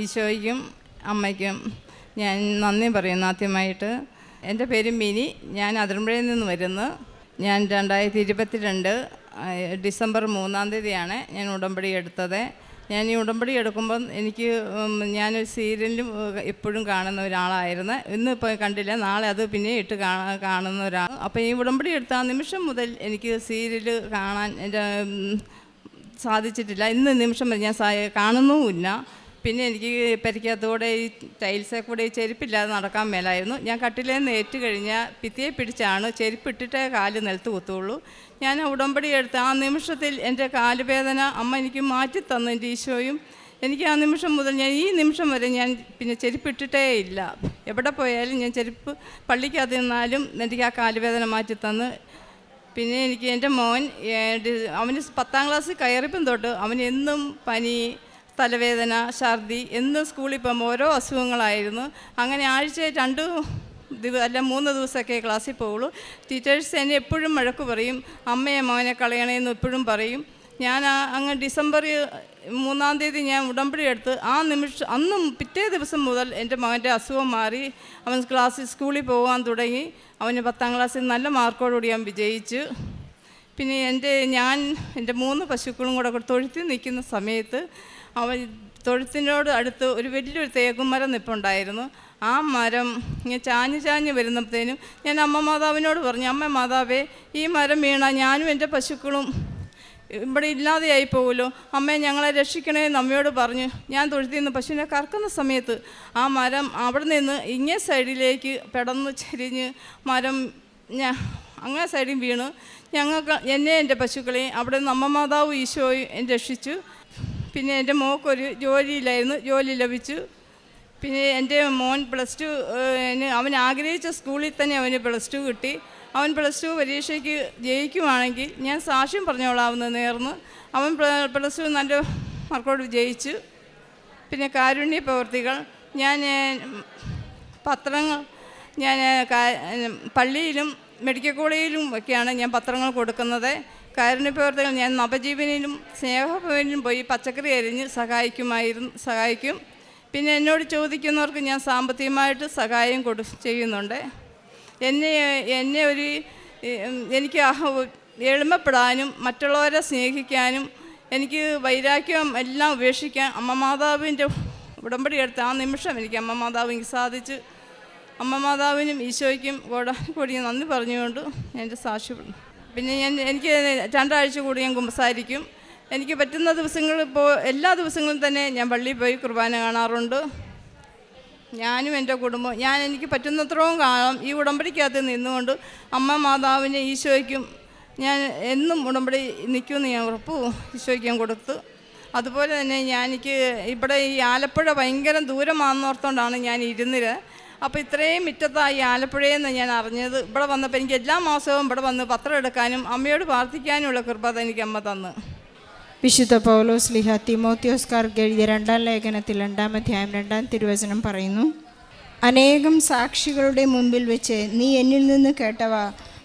ഈശോയ്ക്കും അമ്മയ്ക്കും ഞാൻ നന്ദി പറയുന്നു ആദ്യമായിട്ട്. എന്റെ പേര് മിനി. ഞാൻ അതിരമ്പുഴയിൽ നിന്ന് വരുന്നു. ഞാൻ രണ്ടായിരത്തി ഇരുപത്തിരണ്ട് ഡിസംബർ മൂന്നാം തീയതിയാണ് ഞാൻ ഉടമ്പടി എടുത്തത്. ഞാൻ ഈ ഉടമ്പടി എടുക്കുമ്പം എനിക്ക് ഞാനൊരു സീരിയലും എപ്പോഴും കാണുന്ന ഒരാളായിരുന്നു. ഇന്ന് ഇപ്പോൾ കണ്ടില്ല നാളെ അത് പിന്നെ ഇട്ട് കാണാ കാണുന്ന ഒരാൾ. അപ്പോൾ ഈ ഉടമ്പടി എടുത്ത നിമിഷം മുതൽ എനിക്ക് സീരിയൽ കാണാൻ എന്റെ സാധിച്ചിട്ടില്ല. ഇന്ന് നിമിഷം വരെ ഞാൻ കാണുന്നുമില്ല. പിന്നെ എനിക്ക് പെരയ്ക്കകത്തൂടെ ഈ ടൈൽസെ കൂടെ ഈ ചെരുപ്പില്ലാതെ നടക്കാൻ മേലായിരുന്നു. ഞാൻ കട്ടിലേ നേറ്റ് കഴിഞ്ഞാൽ ഭിത്തിയെ പിടിച്ചാണ് ചെരുപ്പിട്ടിട്ടേ കാൽ നിലത്ത് കുത്തുള്ളൂ. ഞാൻ ഉടമ്പടി എടുത്ത് ആ നിമിഷത്തിൽ എന്റെ കാലുവേദന അമ്മ എനിക്ക് മാറ്റി തന്നു എന്റെ ഈശോയും. എനിക്ക് ആ നിമിഷം മുതൽ ഞാൻ ഈ നിമിഷം വരെ ഞാൻ പിന്നെ ചെരുപ്പിട്ടിട്ടേ ഇല്ല. എവിടെ പോയാലും ഞാൻ ചെരുപ്പ് പള്ളിക്കകത്ത് നിന്നാലും എനിക്ക് ആ കാലുവേദന മാറ്റി തന്ന്. പിന്നെ എനിക്ക് എന്റെ മോൻ അവന് പത്താം ക്ലാസ്സിൽ കയറിപ്പം തൊട്ട് അവനെന്നും പനി തലവേദന ഛർദി എന്നും സ്കൂളിൽ പോകുമ്പോൾ ഓരോ അസുഖങ്ങളായിരുന്നു. അങ്ങനെ ആഴ്ച രണ്ട് ദിവ അല്ല മൂന്ന് ദിവസമൊക്കെ ക്ലാസ്സിൽ പോവുള്ളൂ. ടീച്ചേഴ്സ് എന്നെ എപ്പോഴും മഴക്ക് പറയും. അമ്മയെ മോനെ കളയണേന്ന് എപ്പോഴും പറയും. ഞാൻ അങ്ങ് ഡിസംബർ മൂന്നാം തീയതി ഞാൻ ഉടമ്പടി എടുത്ത് ആ നിമിഷം അന്നും പിറ്റേ ദിവസം മുതൽ എന്റെ മകന്റെ അസുഖം മാറി. അവൻ ക്ലാസ്സിൽ സ്കൂളിൽ പോകാൻ തുടങ്ങി. അവന് പത്താം ക്ലാസ്സിൽ നല്ല മാർക്കോടുകൂടി ഞാൻ വിജയിച്ചു. പിന്നെ എന്റെ ഞാൻ എന്റെ മൂന്ന് പശുക്കളും കൂടെ തൊഴുത്തിൽ നിൽക്കുന്ന സമയത്ത് അവൻ തൊഴുത്തിനോട് അടുത്ത് ഒരു വലിയൊരു തേക്കുമരം നിൽപ്പുണ്ടായിരുന്നു ആ മരം ഇങ്ങനെ ചാഞ്ഞ് ചാഞ്ഞ് വരുന്നപ്പോഴത്തേനും ഞാൻ അമ്മ മാതാവിനോട് പറഞ്ഞു അമ്മ മാതാവേ ഈ മരം വീണ ഞാനും എന്റെ പശുക്കളും ഇവിടെ ഇല്ലാതെയായി പോകുമല്ലോ അമ്മയെ ഞങ്ങളെ രക്ഷിക്കണേ അമ്മയോട് പറഞ്ഞു ഞാൻ തൊഴുത്തിൽ നിന്ന് പശുവിനെ കറക്കുന്ന സമയത്ത് ആ മരം അവിടെ നിന്ന് ഇങ്ങേ സൈഡിലേക്ക് പെടന്ന് ചെരിഞ്ഞ് മരം ഞാ അങ്ങേ സൈഡിൽ വീണ്. ഞങ്ങൾക്ക് എന്നെ എന്റെ പശുക്കളെയും അവിടെ നമ്മ മാതാവ് ഈശോയും രക്ഷിച്ചു. പിന്നെ എന്റെ മോക്കൊരു ജോലിയിലായിരുന്നു ജോലി ലഭിച്ചു. പിന്നെ എന്റെ മോൻ പ്ലസ് ടു അവൻ ആഗ്രഹിച്ച സ്കൂളിൽ തന്നെ അവന് പ്ലസ് ടു കിട്ടി. അവൻ പ്ലസ് ടു പരീക്ഷയ്ക്ക് ജയിക്കുവാണെങ്കിൽ ഞാൻ സാക്ഷ്യം പറഞ്ഞോളാവുന്ന നേർന്ന് അവൻ പ്ലസ് ടു നല്ല മാർക്കോട് ജയിച്ചു. പിന്നെ കാരുണ്യ പ്രവർത്തികൾ ഞാൻ പത്രങ്ങൾ ഞാൻ പള്ളിയിലും മെഡിക്കൽ കോളേജിലും ഒക്കെയാണ് ഞാൻ പത്രങ്ങൾ കൊടുക്കുന്നത്. കാരുണ്യ ഞാൻ നവജീവനിലും സ്നേഹഭവനിലും പോയി പച്ചക്കറി അരിഞ്ഞ് സഹായിക്കുമായിരുന്നു സഹായിക്കും. പിന്നെ എന്നോട് ചോദിക്കുന്നവർക്ക് ഞാൻ സാമ്പത്തികമായിട്ട് സഹായം കൊടു ചെയ്യുന്നുണ്ട്. എന്നെ എന്നെ ഒരു എനിക്ക് എളിമപ്പെടാനും മറ്റുള്ളവരെ സ്നേഹിക്കാനും എനിക്ക് വൈരാഗ്യം എല്ലാം ഉപേക്ഷിക്കാൻ അമ്മ മാതാവിന്റെ ഉടമ്പടി എടുത്ത് ആ നിമിഷം എനിക്ക് അമ്മ മാതാവ് എനിക്ക് സാധിച്ചു അമ്മ മാതാവിനും ഈശോയ്ക്കും കൂടെ കൂടി നന്ദി പറഞ്ഞുകൊണ്ട് എന്റെ സാക്ഷ്യപ്പെടുന്നു പിന്നെ ഞാൻ എനിക്ക് രണ്ടാഴ്ച കൂടി ഞാൻ കുമ്പസാരിക്കും. എനിക്ക് പറ്റുന്ന ദിവസങ്ങളിൽ ഇപ്പോൾ എല്ലാ ദിവസങ്ങളും തന്നെ ഞാൻ പള്ളിയിൽ പോയി കുർബാന കാണാറുണ്ട്. ഞാനും എന്റെ കുടുംബം ഞാൻ എനിക്ക് പറ്റുന്നത്രയും കാലം ഈ ഉടമ്പടിക്കകത്ത് നിന്നുകൊണ്ട് അമ്മ മാതാവിനെ ഈശോയ്ക്കും ഞാൻ എന്നും ഉടമ്പടി നിൽക്കുമെന്ന് ഞാൻ ഉറപ്പ് ഈശോയ്ക്ക് ഞാൻ കൊടുത്തു. അതുപോലെ തന്നെ ഞാൻ എനിക്ക് ഇവിടെ ഈ ആലപ്പുഴ ഭയങ്കര ദൂരമാണെന്നോർത്തുകൊണ്ടാണ് ഞാൻ ഇരുന്നത് അപ്പോൾ ഇത്രയും മുറ്റത്തായി ആലപ്പുഴയിൽ നിന്ന് ഞാൻ അറിഞ്ഞത്. ഇവിടെ വന്നപ്പോൾ എനിക്ക് എല്ലാ മാസവും ഇവിടെ വന്ന് പത്രം എടുക്കാനും അമ്മയോട് പ്രാർത്ഥിക്കാനുമുള്ള കൃപത എനിക്ക് അമ്മ തന്ന്. വിശുദ്ധ പൗലോസ് ലിഹ തിമോത്യോസ്കാർക്ക് എഴുതിയ രണ്ടാം ലേഖനത്തിൽ രണ്ടാം അധ്യായം രണ്ടാം തിരുവചനം പറയുന്നു അനേകം സാക്ഷികളുടെ മുമ്പിൽ വെച്ച് നീ എന്നിൽ നിന്ന് കേട്ടവ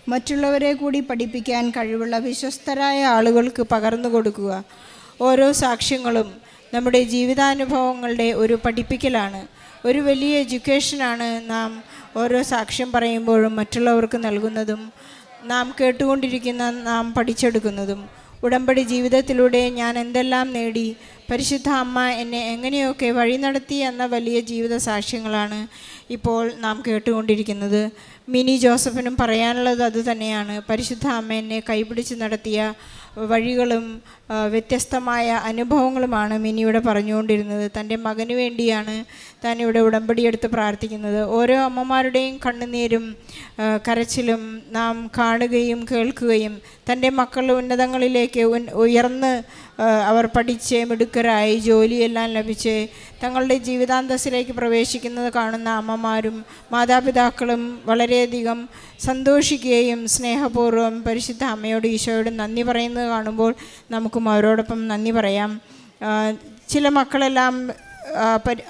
മറ്റുള്ളവരെ കൂടി പഠിപ്പിക്കാൻ കഴിവുള്ള വിശ്വസ്തരായ ആളുകൾക്ക് പകർന്നു കൊടുക്കുക. ഓരോ സാക്ഷ്യങ്ങളും നമ്മുടെ ജീവിതാനുഭവങ്ങളുടെ ഒരു പഠിപ്പിക്കലാണ്. ഒരു വലിയ എഡ്യൂക്കേഷനാണ് നാം ഓരോ സാക്ഷ്യം പറയുമ്പോഴും മറ്റുള്ളവർക്ക് നൽകുന്നതും നാം കേട്ടുകൊണ്ടിരിക്കുന്ന നാം പഠിച്ചെടുക്കുന്നതും. ഉടമ്പടി ജീവിതത്തിലൂടെ ഞാൻ എന്തെല്ലാം നേടി പരിശുദ്ധ അമ്മ എന്നെ എങ്ങനെയൊക്കെ വഴി നടത്തി എന്ന വലിയ ജീവിത സാക്ഷ്യങ്ങളാണ് ഇപ്പോൾ നാം കേട്ടുകൊണ്ടിരിക്കുന്നത്. മിനി ജോസഫിനും പറയാനുള്ളത് അതുതന്നെയാണ് പരിശുദ്ധ അമ്മ എന്നെ കൈപിടിച്ച് നടത്തിയ വഴികളും വ്യത്യസ്തമായ അനുഭവങ്ങളുമാണ് മിനിയുടെ പറഞ്ഞുകൊണ്ടിരുന്നത്. തന്റെ മകന് വേണ്ടിയാണ് താൻ ഇവിടെ ഉടമ്പടിയെടുത്ത് പ്രാർത്ഥിക്കുന്നത്. ഓരോ അമ്മമാരുടെയും കണ്ണുനീരും കരച്ചിലും നാം കാണുകയും കേൾക്കുകയും തന്റെ മക്കൾ ഉന്നതങ്ങളിലേക്ക് ഉയർന്ന് അവർ പഠിച്ച് മിടുക്കരായി ജോലിയെല്ലാം ലഭിച്ച് തങ്ങളുടെ ജീവിതാന്തസ്സിലേക്ക് പ്രവേശിക്കുന്നത് കാണുന്ന അമ്മമാരും മാതാപിതാക്കളും വളരെയധികം സന്തോഷിക്കുകയും സ്നേഹപൂർവം പരിശുദ്ധ അമ്മയോട് ഈശോയോട് നന്ദി പറയുന്നത് കാണുമ്പോൾ നമുക്കും അവരോടൊപ്പം നന്ദി പറയാം. ചില മക്കളെല്ലാം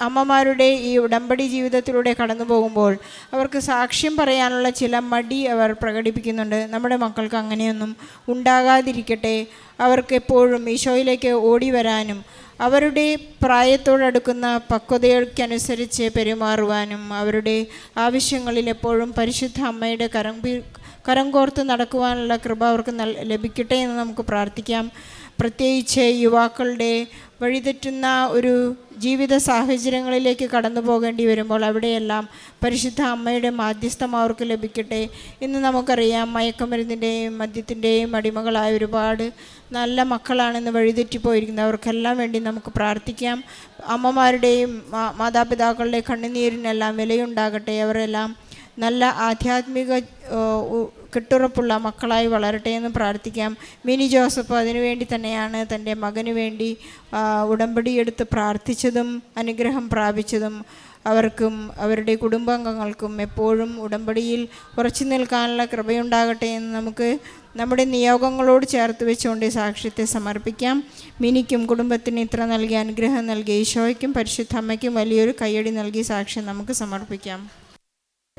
അമ്മമാരുടെ ഈ ഉടമ്പടി ജീവിതത്തിലൂടെ കടന്നു പോകുമ്പോൾ അവർക്ക് സാക്ഷ്യം പറയാനുള്ള ചില മടി അവർ പ്രകടിപ്പിക്കുന്നുണ്ട്. നമ്മുടെ മക്കൾക്ക് അങ്ങനെയൊന്നും ഉണ്ടാകാതിരിക്കട്ടെ. അവർക്ക് എപ്പോഴും ഈശോയിലേക്ക് ഓടി വരാനും അവരുടെ പ്രായത്തോടടുക്കുന്ന പക്വതയ്ക്കനുസരിച്ച് പെരുമാറുവാനും അവരുടെ ആവശ്യങ്ങളിൽ എപ്പോഴും പരിശുദ്ധ അമ്മയുടെ കരം കരം കോർത്ത് നടക്കുവാനുള്ള കൃപ അവർക്ക് ലഭിക്കട്ടെ എന്ന് നമുക്ക് പ്രാർത്ഥിക്കാം. പ്രത്യേകിച്ച് യുവാക്കളുടെ വഴിതെറ്റുന്ന ഒരു ജീവിത സാഹചര്യങ്ങളിലേക്ക് കടന്നു പോകേണ്ടി വരുമ്പോൾ അവിടെയെല്ലാം പരിശുദ്ധ അമ്മയുടെ മാധ്യസ്ഥം അവർക്ക് ലഭിക്കട്ടെ ഇന്ന് നമുക്കറിയാം. മയക്കുമരുന്നിന്റെയും മദ്യത്തിന്റെയും അടിമകളായ ഒരുപാട് നല്ല മക്കളാണെന്ന് വഴിതെറ്റിപ്പോയിരിക്കുന്നത് അവർക്കെല്ലാം വേണ്ടി നമുക്ക് പ്രാർത്ഥിക്കാം. അമ്മമാരുടെയും മാതാപിതാക്കളുടെ കണ്ണുനീരിനെല്ലാം വിലയുണ്ടാകട്ടെ. അവരെല്ലാം നല്ല ആധ്യാത്മിക കെട്ടുറപ്പുള്ള മക്കളായി വളരട്ടെ എന്ന് പ്രാർത്ഥിക്കാം. മിനി ജോസഫ് അതിനുവേണ്ടി തന്നെയാണ് തന്റെ മകന് വേണ്ടി ഉടമ്പടിയെടുത്ത് പ്രാർത്ഥിച്ചതും അനുഗ്രഹം പ്രാപിച്ചതും. അവർക്കും അവരുടെ കുടുംബാംഗങ്ങൾക്കും എപ്പോഴും ഉടമ്പടിയിൽ ഉറച്ചു നിൽക്കാനുള്ള കൃപയുണ്ടാകട്ടെ എന്ന് നമുക്ക് നമ്മുടെ നിയോഗങ്ങളോട് ചേർത്ത് വെച്ചുകൊണ്ട് സാക്ഷ്യത്തെ സമർപ്പിക്കാം. മിനിക്കും കുടുംബത്തിന് ഇത്ര നൽകി അനുഗ്രഹം നൽകി ഈശോയ്ക്കും പരിശുദ്ധ അമ്മയ്ക്കും വലിയൊരു കയ്യടി നൽകി സാക്ഷ്യം നമുക്ക് സമർപ്പിക്കാം.